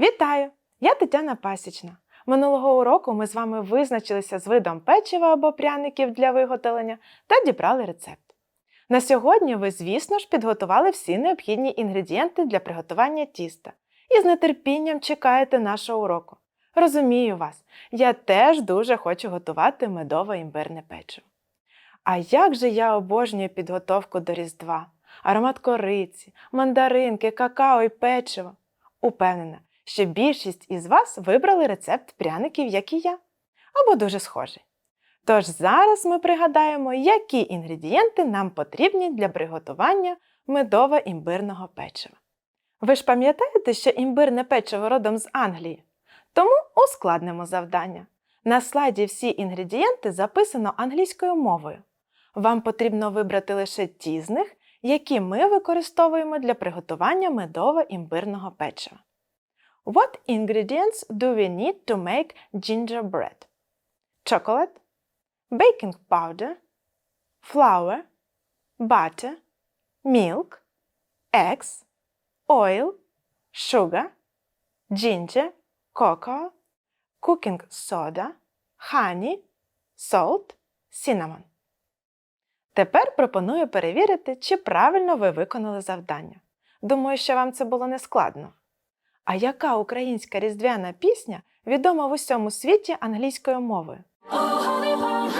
Вітаю! Я Тетяна Пасічна. Минулого уроку ми з вами визначилися з видом печива або пряників для виготовлення та дібрали рецепт. На сьогодні ви, звісно ж, підготували всі необхідні інгредієнти для приготування тіста і з нетерпінням чекаєте нашого уроку. Розумію вас, я теж дуже хочу готувати медове імбирне печиво. А як же я обожнюю підготовку до Різдва, аромат кориці, мандаринки, какао і печиво. Упевнена, що більшість із вас вибрали рецепт пряників, як і я, або дуже схожий. Тож зараз ми пригадаємо, які інгредієнти нам потрібні для приготування медово-імбирного печива. Ви ж пам'ятаєте, що імбирне печиво родом з Англії? Тому ускладнимо завдання. На слайді всі інгредієнти записано англійською мовою. Вам потрібно вибрати лише ті з них, які ми використовуємо для приготування медово-імбирного печива. What ingredients do we need to make gingerbread? Chocolate, baking powder, flour, butter, milk, eggs, oil, sugar, ginger, cocoa, cooking soda, honey, salt, cinnamon. Тепер пропоную перевірити, чи правильно ви виконали завдання. Думаю, що вам це було нескладно. А яка українська різдвяна пісня відома в усьому світі англійською мовою? Oh. Oh.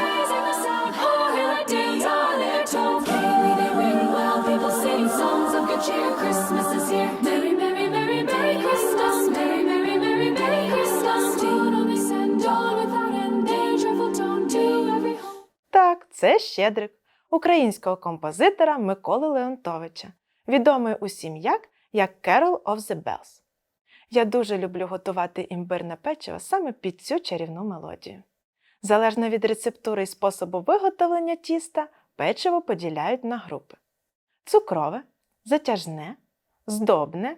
Так, це Щедрик, українського композитора Миколи Леонтовича, відомий усім як, як Carol of the Bells. Я дуже люблю готувати імбирне печиво саме під цю чарівну мелодію. Залежно від рецептури і способу виготовлення тіста, печиво поділяють на групи: цукрове, затяжне, здобне,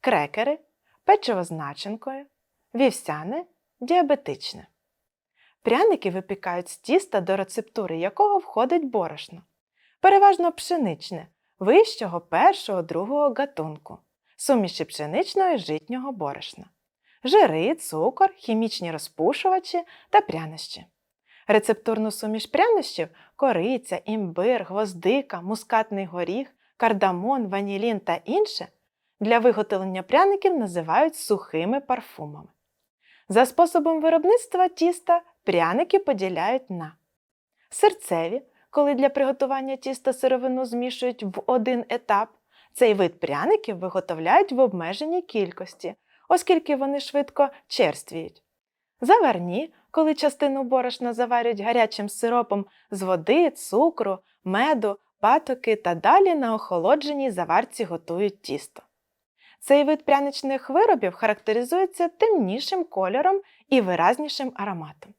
крекери, печиво з начинкою, вівсяне, діабетичне. Пряники випікають з тіста, до рецептури якого входить борошно, переважно пшеничне, вищого першого другого гатунку, суміші пшеничного і житнього борошна, жири, цукор, хімічні розпушувачі та прянощі. Рецептурну суміш прянощів кориця, імбир, гвоздика, мускатний горіх, кардамон, ванілін та інше для виготовлення пряників називають сухими парфумами. За способом виробництва тіста пряники поділяють на серцеві, коли для приготування тіста сировину змішують в один етап. Цей вид пряників виготовляють в обмеженій кількості, оскільки вони швидко черствіють. Заварні, коли частину борошна заварюють гарячим сиропом з води, цукру, меду, патоки та далі на охолодженій заварці готують тісто. Цей вид пряничних виробів характеризується темнішим кольором і виразнішим ароматом.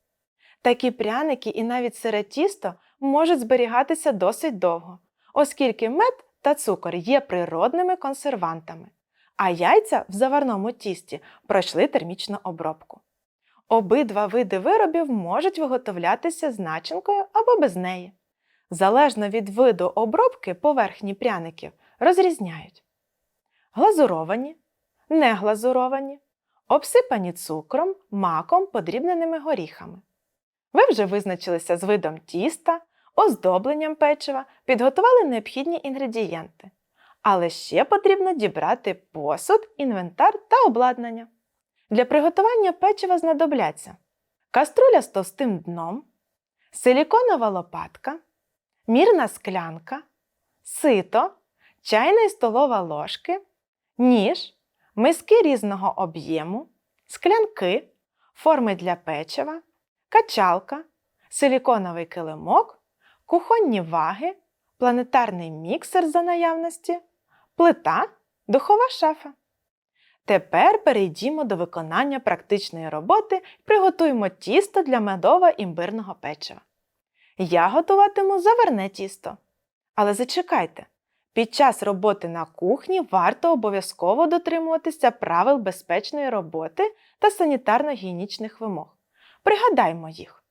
Такі пряники і навіть сире тісто можуть зберігатися досить довго, оскільки мед та цукор є природними консервантами, а яйця в заварному тісті пройшли термічну обробку. Обидва види виробів можуть виготовлятися з начинкою або без неї. Залежно від виду обробки поверхні пряників розрізняють глазуровані, неглазуровані, обсипані цукром, маком, подрібненими горіхами. Ви вже визначилися з видом тіста, оздобленням печива, підготували необхідні інгредієнти. Але ще потрібно дібрати посуд, інвентар та обладнання. Для приготування печива знадобляться каструля з товстим дном, силіконова лопатка, мірна склянка, сито, чайна і столова ложки, ніж, миски різного об'єму, склянки, форми для печива, качалка, силіконовий килимок, кухонні ваги, планетарний міксер за наявності, плита, духова шафа. Тепер перейдімо до виконання практичної роботи і приготуємо тісто для медово-імбирного печива. Я готуватиму заварне тісто. Але зачекайте, під час роботи на кухні варто обов'язково дотримуватися правил безпечної роботи та санітарно-гігієнічних вимог. Пригадаймо їх.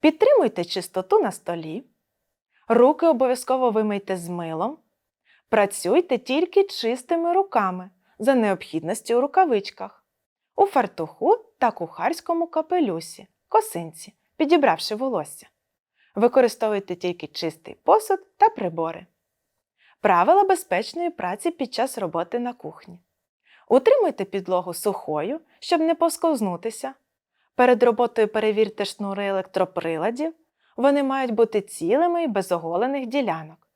Підтримуйте чистоту на столі. Руки обов'язково вимийте з милом. Працюйте тільки чистими руками, за необхідності у рукавичках. у фартуху та кухарському капелюсі, косинці, підібравши волосся. Використовуйте тільки чистий посуд та прибори. Правила безпечної праці під час роботи на кухні. Утримуйте підлогу сухою, щоб не посковзнутися. Перед роботою перевірте шнури електроприладів. Вони мають бути цілими і без оголених ділянок.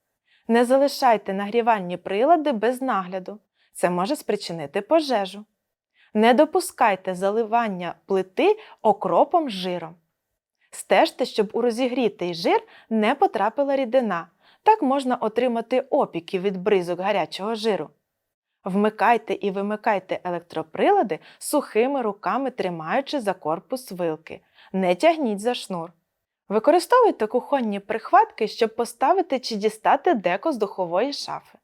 Не залишайте нагрівальні прилади без нагляду. Це може спричинити пожежу. Не допускайте заливання плити окропом з жиром. Стежте, щоб у розігрітий жир не потрапила рідина. Так можна отримати опіки від бризок гарячого жиру. Вмикайте і вимикайте електроприлади сухими руками, тримаючи за корпус вилки. Не тягніть за шнур. Використовуйте кухонні прихватки, щоб поставити чи дістати деко з духової шафи.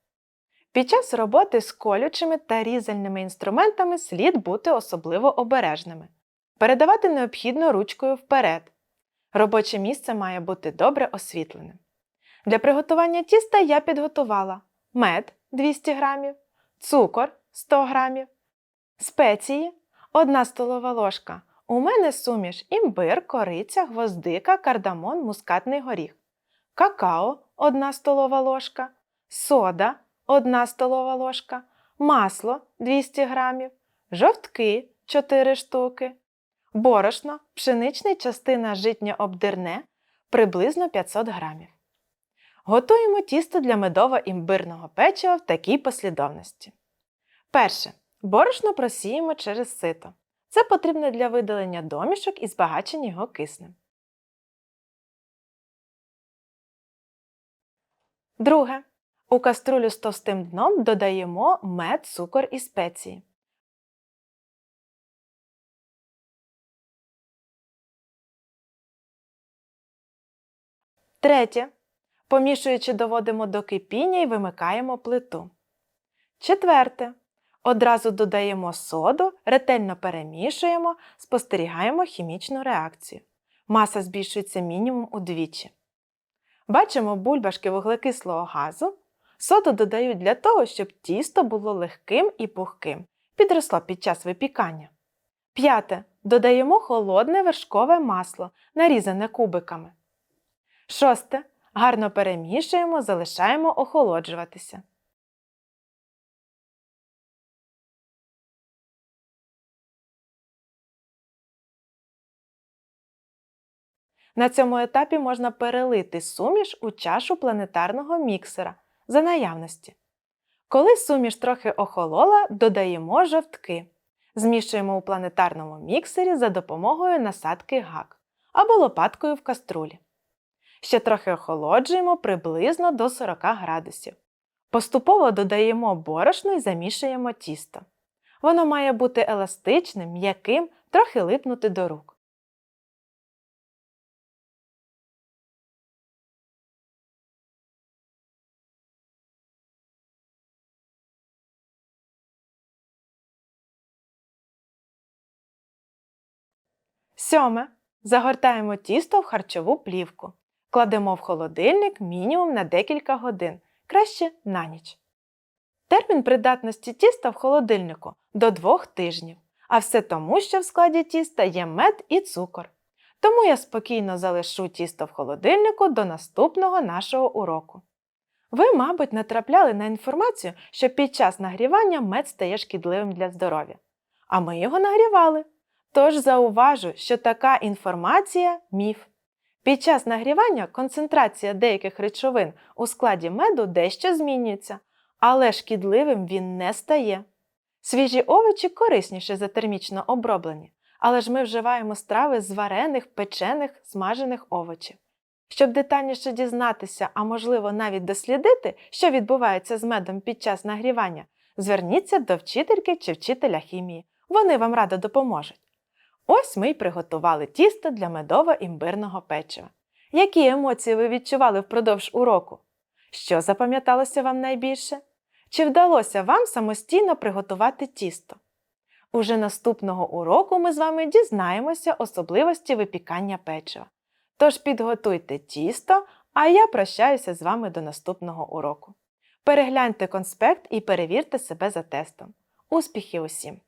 Під час роботи з колючими та різальними інструментами слід бути особливо обережними. Передавати необхідно ручкою вперед. Робоче місце має бути добре освітленим. Для приготування тіста я підготувала мед 200 г, цукор 100 г, спеції 1 столова ложка. У мене суміш імбир, кориця, гвоздика, кардамон, мускатний горіх, какао 1 столова ложка, сода 1 столова ложка, масло 200 г, жовтки 4 штуки, борошно, пшеничний частина житньо обдирне приблизно 500 грамів. Готуємо тісто для медово-імбирного печива в такій послідовності. Перше. Борошно просіємо через сито. Це потрібно для видалення домішок і збагачення його киснем. Друге. У каструлю з товстим дном додаємо мед, цукор і спеції. Третє. Помішуючи, доводимо до кипіння і вимикаємо плиту. Четверте. Одразу додаємо соду, ретельно перемішуємо, спостерігаємо хімічну реакцію. Маса збільшується мінімум удвічі. Бачимо бульбашки вуглекислого газу. Соду додають для того, щоб тісто було легким і пухким, підросло під час випікання. П'яте. Додаємо холодне вершкове масло, нарізане кубиками. Шосте. Гарно перемішуємо, залишаємо охолоджуватися. На цьому етапі можна перелити суміш у чашу планетарного міксера за наявності. Коли суміш трохи охолола, додаємо жовтки. Змішуємо у планетарному міксері за допомогою насадки гак або лопаткою в каструлі. Ще трохи охолоджуємо приблизно до 40 градусів. Поступово додаємо борошно і замішуємо тісто. Воно має бути еластичним, м'яким, трохи липнути до рук. Сьоме. Загортаємо тісто в харчову плівку. Кладемо в холодильник мінімум на декілька годин, краще на ніч. Термін придатності тіста в холодильнику до 2 тижнів, а все тому, що в складі тіста є мед і цукор. Тому я спокійно залишу тісто в холодильнику до наступного нашого уроку. Ви, мабуть, натрапляли на інформацію, що під час нагрівання мед стає шкідливим для здоров'я. А ми його нагрівали. Тож зауважу, що така інформація міф. Під час нагрівання концентрація деяких речовин у складі меду дещо змінюється, але шкідливим він не стає. Свіжі овочі корисніше за термічно оброблені, але ж ми вживаємо страви з варених, печених, смажених овочів. Щоб детальніше дізнатися, а можливо навіть дослідити, що відбувається з медом під час нагрівання, зверніться до вчительки чи вчителя хімії. Вони вам радо допоможуть. Ось ми й приготували тісто для медово-імбирного печива. Які емоції ви відчували впродовж уроку? Що запам'яталося вам найбільше? Чи вдалося вам самостійно приготувати тісто? Уже наступного уроку ми з вами дізнаємося особливості випікання печива. Тож підготуйте тісто, а я прощаюся з вами до наступного уроку. Перегляньте конспект і перевірте себе за тестом. Успіхів усім!